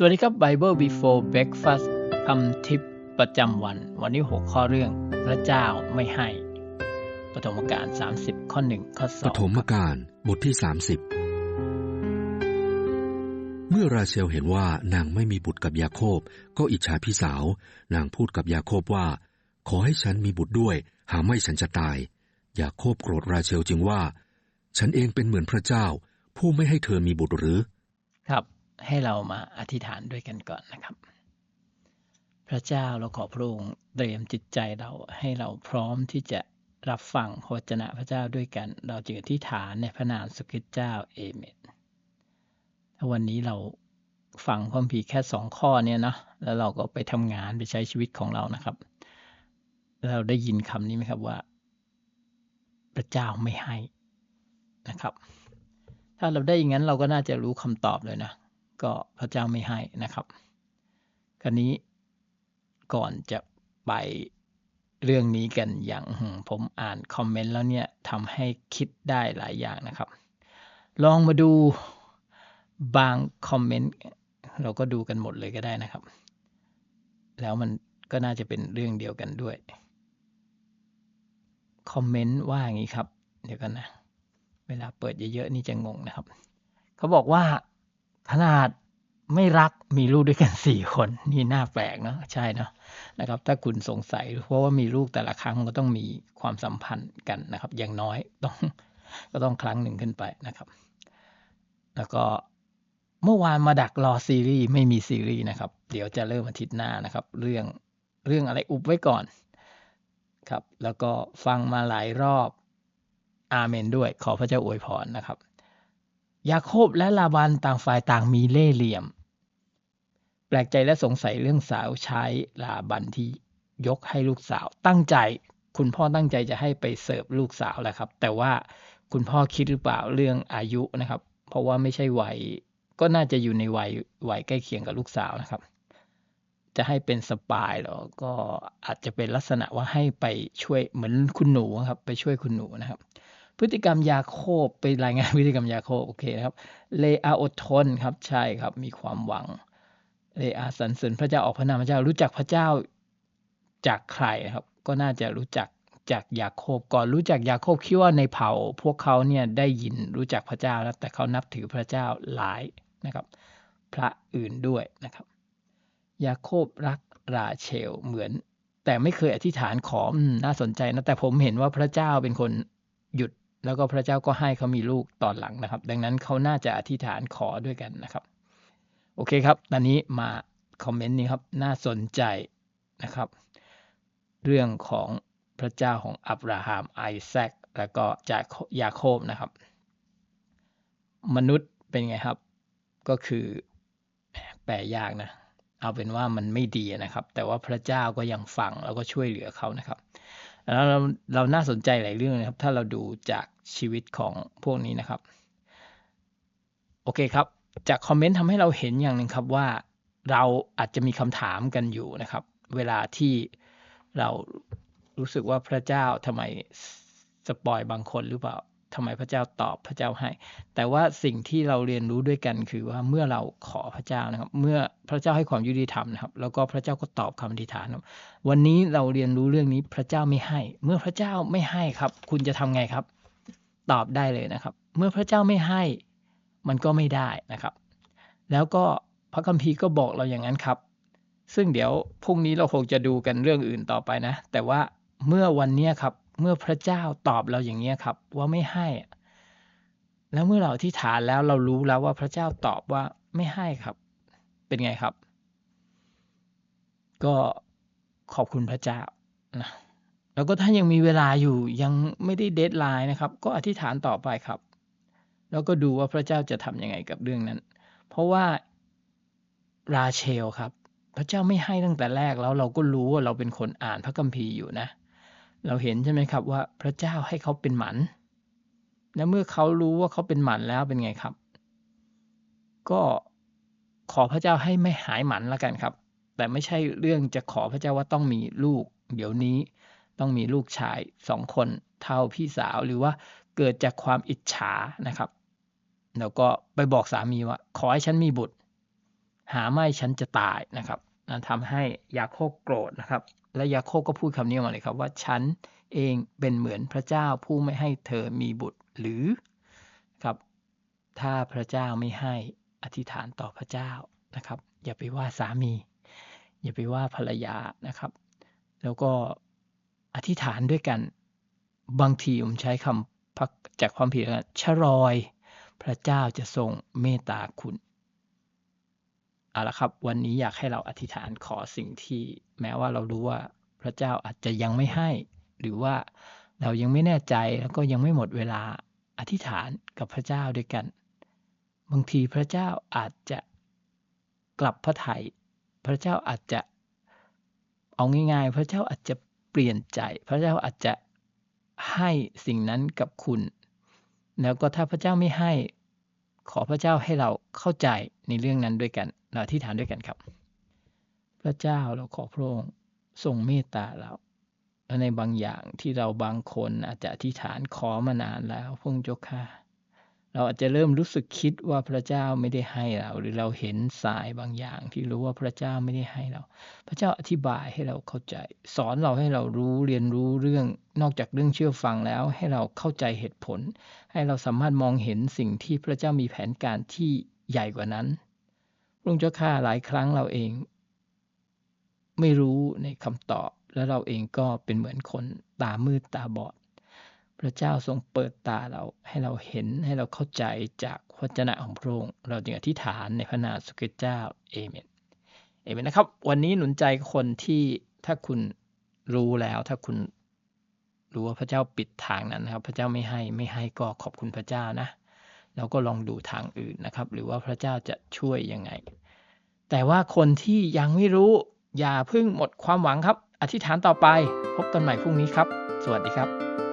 สวัสดีครับ Bible Before Breakfast คำทิปประจำวัน วันนี้6ข้อเรื่องพระเจ้าไม่ให้ ปฐมกาล30 ข้อ 1 ข้อปฐมกาลบทที่ 30 เมื่อราเชลเห็นว่านางไม่มีบุตรกับยาโคบ ก็อิจฉาพี่สาว นางพูดกับยาโคบว่า ขอให้ฉันมีบุตรด้วย หาไม่ฉันจะตาย ยาโคบโกรธราเชลจึงว่า ฉันเองเป็นเหมือนพระเจ้า ผู้ไม่ให้เธอมีบุตรหรือ2ครับ ให้เรามาอธิษฐานด้วยกันก่อนนะครับ พระเจ้าเราขอพระองค์เตรียมจิตใจเราให้เราพร้อมที่จะรับฟังพระวจนะพระเจ้าด้วยกัน เราจึงอธิษฐานในพระนามสุขิตเจ้าเอเมนถ้าวันนี้เราฟังความผีแค่สองข้อเนี่ยนะแล้วเราก็ไปทำงานไปใช้ชีวิตของเรานะครับ เราได้ยินคำนี้ไหมครับว่า พระเจ้าไม่ให้นะครับ ถ้าเราได้อย่างนั้นเราก็น่าจะรู้คำตอบเลยนะ ก็พระเจ้าไม่ให้นะครับคราวนี้ก่อนจะไปเรื่องนี้กันอย่างผมอ่านคอมเมนต์แล้วเนี่ยทำให้คิดได้หลายอย่างนะครับ ลองมาดูบางคอมเมนต์เราก็ดูกันหมดเลยก็ได้นะครับ แล้วมันก็น่าจะเป็นเรื่องเดียวกันด้วยคอมเมนต์ว่าอย่างนี้ครับ เดี๋ยวกันนะ เวลาเปิดเยอะๆนี่จะงงนะครับ เขาบอกว่า ขนาดไม่รักมีลูกด้วยกันสี่คนนี่น่าแปลกเนาะใช่เนาะนะครับ ถ้าคุณสงสัยเพราะว่ามีลูกแต่ละครั้งก็ต้องมีความสัมพันธ์กันนะครับ อย่างน้อยต้องก็ต้องครั้งหนึ่งขึ้นไปนะครับ แล้วก็เมื่อวานมาดักรอซีรีส์ไม่มีซีรีส์นะครับ เดี๋ยวจะเริ่มอาทิตย์หน้านะครับ เรื่องเรื่องอะไรอุบไว้ก่อนครับ แล้วก็ฟังมาหลายรอบอาเมนด้วย ขอพระเจ้าอวยพรนะครับ ยาโคบและลาบันต่างฝ่ายต่างมีเล่ห์เหลี่ยม แปลกใจและสงสัยเรื่องสาวใช้ลาบันที่ยกให้ลูกสาว ตั้งใจ คุณพ่อตั้งใจจะให้ไปเสิร์ฟลูกสาวแหละครับ แต่ว่าคุณพ่อคิดหรือเปล่าเรื่องอายุนะครับ เพราะว่าไม่ใช่วัยก็น่าจะอยู่ในวัยวัยใกล้เคียงกับลูกสาวนะครับ จะให้เป็นสปายหรอก็อาจจะเป็นลักษณะว่าให้ไปช่วยเหมือนคุณหนูครับ ไปช่วยคุณหนูนะครับ พฤติกรรมยาโคบไปรายงานพฤติกรรมยาโคบโอเคนะครับเลอาอดทนครับใช่ครับมีความหวังเลอาสรรเสริญพระเจ้าออกพระนามพระเจ้ารู้จักพระเจ้าจากใครครับ ก็น่าจะรู้จักจากยาโคบก่อนรู้จักยาโคบคิดว่าในเผ่า พวกเขาเนี่ยได้ยินรู้จักพระเจ้าแล้วแต่เขานับถือพระเจ้าหลายนะครับ พระอื่นด้วยนะครับ ยาโคบรักราเชลเหมือน แต่ไม่เคยอธิษฐานขอน่าสนใจนะแต่ผมเห็นว่าพระเจ้าเป็นคน แล้วก็พระเจ้าก็ให้เขามีลูกตอนหลังนะครับ ดังนั้นเขาน่าจะอธิษฐานขอด้วยกันนะครับ โอเคครับ ตอนนี้มาคอมเมนต์นี้ครับ น่าสนใจนะครับ เรื่องของพระเจ้าของอับราฮัมไอแซคแล้วก็จากยาโคบนะครับ มนุษย์เป็นไงครับ ก็คือแปลยากนะ เอาเป็นว่ามันไม่ดีนะครับ แต่ว่าพระเจ้าก็ยังฟังแล้วก็ช่วยเหลือเขานะครับ แล้วเราเราน่าสนใจหลายเรื่องนะครับ ถ้าเราดูจากชีวิตของพวกนี้นะครับ โอเคครับ จากคอมเมนต์ทำให้เราเห็นอย่างหนึ่งครับว่าเราอาจจะมีคำถามกันอยู่นะครับ เวลาที่เรารู้สึกว่าพระเจ้าทำไมสปอยบางคนหรือเปล่า ทำไมพระเจ้าตอบพระเจ้าให้ แต่ว่าสิ่งที่เราเรียนรู้ด้วยกันคือว่าเมื่อเราขอพระเจ้านะครับ เมื่อพระเจ้าให้ความยุติธรรมนะครับ แล้วก็พระเจ้าก็ตอบคำอธิษฐานครับ วันนี้เราเรียนรู้เรื่องนี้พระเจ้าไม่ให้ เมื่อพระเจ้าไม่ให้ครับ คุณจะทำไงครับ ตอบได้เลยนะครับ เมื่อพระเจ้าไม่ให้ มันก็ไม่ได้นะครับ แล้วก็พระคัมภีร์ก็บอกเราอย่างนั้นครับ ซึ่งเดี๋ยวพรุ่งนี้เราคงจะดูกันเรื่องอื่นต่อไปนะ แต่ว่าเมื่อวันนี้ครับ เมื่อพระเจ้าตอบเราอย่างนี้ครับ ว่าไม่ให้ แล้วเมื่อเราที่ฐานแล้วเรารู้แล้วว่าพระเจ้าตอบว่าไม่ให้ครับ เป็นไงครับ ก็ขอบคุณพระเจ้านะแล้วก็ถ้ายังมีเวลาอยู่ยังไม่ได้เดทไลน์นะครับ ก็อธิษฐานต่อไปครับ แล้วก็ดูว่าพระเจ้าจะทำยังไงกับเรื่องนั้น เพราะว่าราเชลครับ พระเจ้าไม่ให้ตั้งแต่แรกแล้วเราก็รู้ว่าเราเป็นคนอ่านพระคัมภีร์อยู่นะ เราเห็นใช่ไหมครับว่าพระเจ้าให้เขาเป็นหมัน และเมื่อเขารู้ว่าเขาเป็นหมันแล้วเป็นไงครับ ก็ขอพระเจ้าให้ไม่หายหมันแล้วกันครับ แต่ไม่ใช่เรื่องจะขอพระเจ้าว่าต้องมีลูก เดี๋ยวนี้ต้องมีลูกชายสองคนเท่าพี่สาวหรือว่าเกิดจากความอิจฉานะครับ แล้วก็ไปบอกสามีว่า ขอให้ฉันมีบุตร หาไม่ฉันจะตายนะครับ นะทำให้ยาโคบโกรธนะครับ และยาโคบก็พูดคำนี้ออกมาเลยครับว่าฉันเองเป็นเหมือนพระเจ้าผู้ไม่ให้เธอมีบุตรหรือครับ ถ้าพระเจ้าไม่ให้อธิษฐานต่อพระเจ้านะครับ อย่าไปว่าสามี อย่าไปว่าภรรยานะครับ แล้วก็อธิษฐานด้วยกัน บางทีผมใช้คำพักจากความผิดแล้วชะรอย พระเจ้าจะทรงเมตตาคุณ เอาละครับ วันนี้อยากให้เราอธิษฐานขอสิ่งที่แม้ว่าเรารู้ว่าพระเจ้าอาจจะยังไม่ให้ หรือว่าเรายังไม่แน่ใจแล้วก็ยังไม่หมดเวลาอธิษฐานกับพระเจ้าด้วยกัน บางทีพระเจ้าอาจจะกลับพระทัยพระเจ้าอาจจะเอาง่าย ๆ พระเจ้าอาจจะเปลี่ยนใจ พระเจ้าอาจจะให้สิ่งนั้นกับคุณ แล้วก็ถ้าพระเจ้าไม่ให้ ขอพระเจ้าให้เราเข้าใจในเรื่องนั้นด้วยกัน เราอธิษฐานด้วยกันครับ พระเจ้าเราขอพระองค์ทรงเมตตาเราและในบางอย่างที่เราบางคนอาจจะอธิษฐานขอมานานแล้วพงเจ้าค่ะเราอาจจะเริ่มรู้สึกคิดว่าพระเจ้าไม่ได้ให้เรา หรือเราเห็นสายบางอย่างที่รู้ว่าพระเจ้าไม่ได้ให้เรา พระเจ้าอธิบายให้เราเข้าใจ สอนเราให้เรารู้เรียนรู้เรื่องนอกจากเรื่องเชื่อฟังแล้ว ให้เราเข้าใจเหตุผล ให้เราสามารถมองเห็นสิ่งที่พระเจ้ามีแผนการที่ใหญ่กว่านั้น ระองเจ้าข้าหลายครั้งเราเอง ไม่รู้ในคำตอบ และเราเองก็เป็นเหมือนคนตามืดตาบอด พระเจ้าทรงเปิดตาเราให้เราเห็นให้เราเข้าใจจากวจนะของพระองค์เราจึงอธิษฐานในพระนามสุกิเจ้าเอเมนเอเมนนะครับ วันนี้หนุนใจคนที่ถ้าคุณรู้แล้วถ้าคุณรู้ว่าพระเจ้าปิดทางนั้นนะครับ พระเจ้าไม่ให้ไม่ให้ก็ขอบคุณพระเจ้านะ เราก็ลองดูทางอื่นนะครับ หรือว่าพระเจ้าจะช่วยยังไง แต่ว่าคนที่ยังไม่รู้อย่าเพิ่งหมดความหวังครับ อธิษฐานต่อไป พบกันใหม่พรุ่งนี้ครับ สวัสดีครับ